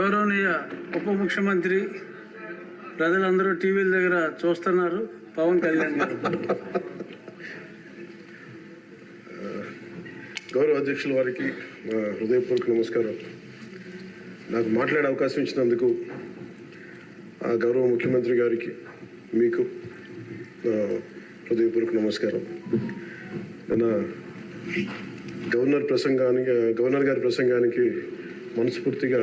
గౌరవనీయ ఉప ముఖ్యమంత్రి ప్రజలందరూ టీవీల దగ్గర చూస్తున్నారు. పవన్ కళ్యాణ్ గారు. గౌరవ అధ్యక్షుల వారికి హృదయపూర్వక నమస్కారం. నాకు మాట్లాడే అవకాశం ఇచ్చినందుకు ఆ గౌరవ ముఖ్యమంత్రి గారికి మీకు హృదయపూర్వక నమస్కారం. నిన్న గవర్నర్ ప్రసంగానికి గవర్నర్ గారి ప్రసంగానికి మనస్ఫూర్తిగా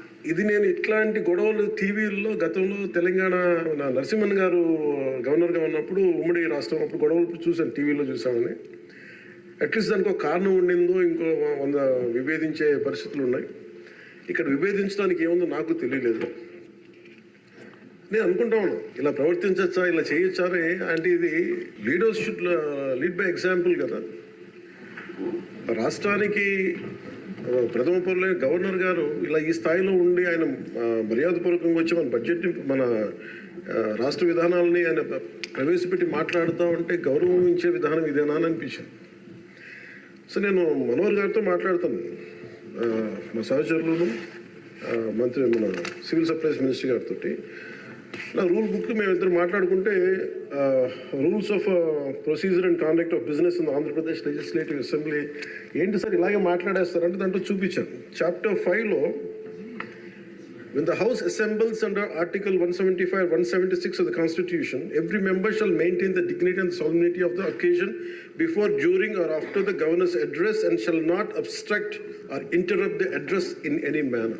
ఇది నేను ఇట్లాంటి గొడవలు టీవీల్లో గతంలో తెలంగాణ నా నరసింహన్ గారు గవర్నర్గా ఉన్నప్పుడు ఉమ్మడి రాష్ట్రం అప్పుడు గొడవలు చూశాను టీవీలో చూసామని అట్లీస్ట్ దానికి ఒక కారణం ఉండిందో ఇంకో వంద విభేదించే పరిస్థితులు ఉన్నాయి. ఇక్కడ విభేదించడానికి ఏముందో నాకు తెలియలేదు. నేను అనుకుంటా ఉన్నాను ఇలా ప్రవర్తించచ్చా ఇలా చేయొచ్చా అని. అంటే ఇది లీడర్షిప్ లీడ్ బై ఎగ్జాంపుల్ కదా. రాష్ట్రానికి ప్రథమ పౌరులే గవర్నర్ గారు ఇలా ఈ స్థాయిలో ఉండి ఆయన మర్యాదపూర్వకంగా వచ్చి మన బడ్జెట్ మన రాష్ట్ర విధానాలని ఆయన ప్రవేశపెట్టి మాట్లాడుతూ ఉంటే గౌరవించే విధానం ఇదేనా అని అనిపించింది. సో నేను మనోహర్ గారితో మాట్లాడతాను. మా సహచరులను మంత్రి మన సివిల్ సప్లైస్ మినిస్టర్ గారితో నా రూల్ బుక్ మేము ఇద్దరు మాట్లాడుకుంటే rules of procedure and conduct of business in Andhra Pradesh legislative assembly ఏంటి సార్ ఇలాగే మాట్లాడేస్తారంటే దాంట్లో చూపించాను చాప్టర్ ఫైవ్లో When the House assembles under Article 175, 176 of the Constitution, every member shall maintain the dignity and solemnity of the occasion before, during, or after the governor's address and shall not obstruct or interrupt the address in any manner.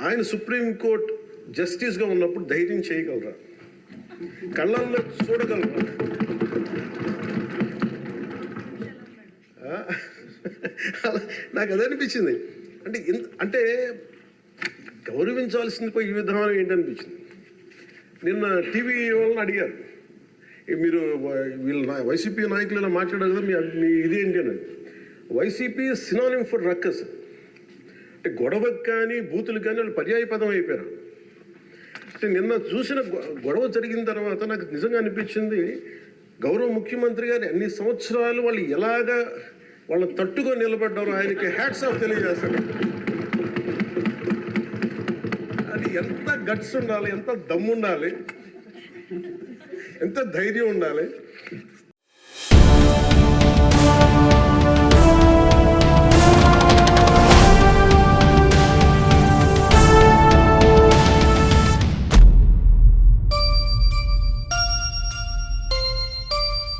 ఆయన supreme court జస్టిస్గా ఉన్నప్పుడు ధైర్యం చేయగలరా? కళ్ళల్లో చూడగలరా? నాకు అదే అనిపించింది. అంటే ఇంత- అంటే గౌరవించాల్సింది పోయి ఈ విధానం ఏంటనిపించింది నిన్న టీవీ వాళ్ళని అడిగారు. మీరు వ- వైసీపీ నాయకులు ఇలా మాట్లాడారు కదా మీ మీ ఇదేంటి అని. వైసీపీ సినానిమ్ ఫర్ రక్కస్ అంటే గొడవకు కానీ బూతులు కానీ వాళ్ళు పర్యాయ పదం అయిపోయారు. అంటే నిన్న చూసిన గొడవ జరిగిన తర్వాత నాకు నిజంగా అనిపించింది గౌరవ ముఖ్యమంత్రి గారు అన్ని సంవత్సరాలు వాళ్ళు ఎలాగా వాళ్ళ తట్టుగా నిలబడ్డారో ఆయనకి హ్యాట్స్ ఆఫ్ తెలియజేస్తాడు అది ఎంత గట్స్ ఉండాలి ఎంత దమ్ము ఉండాలి ఎంత ధైర్యం ఉండాలి.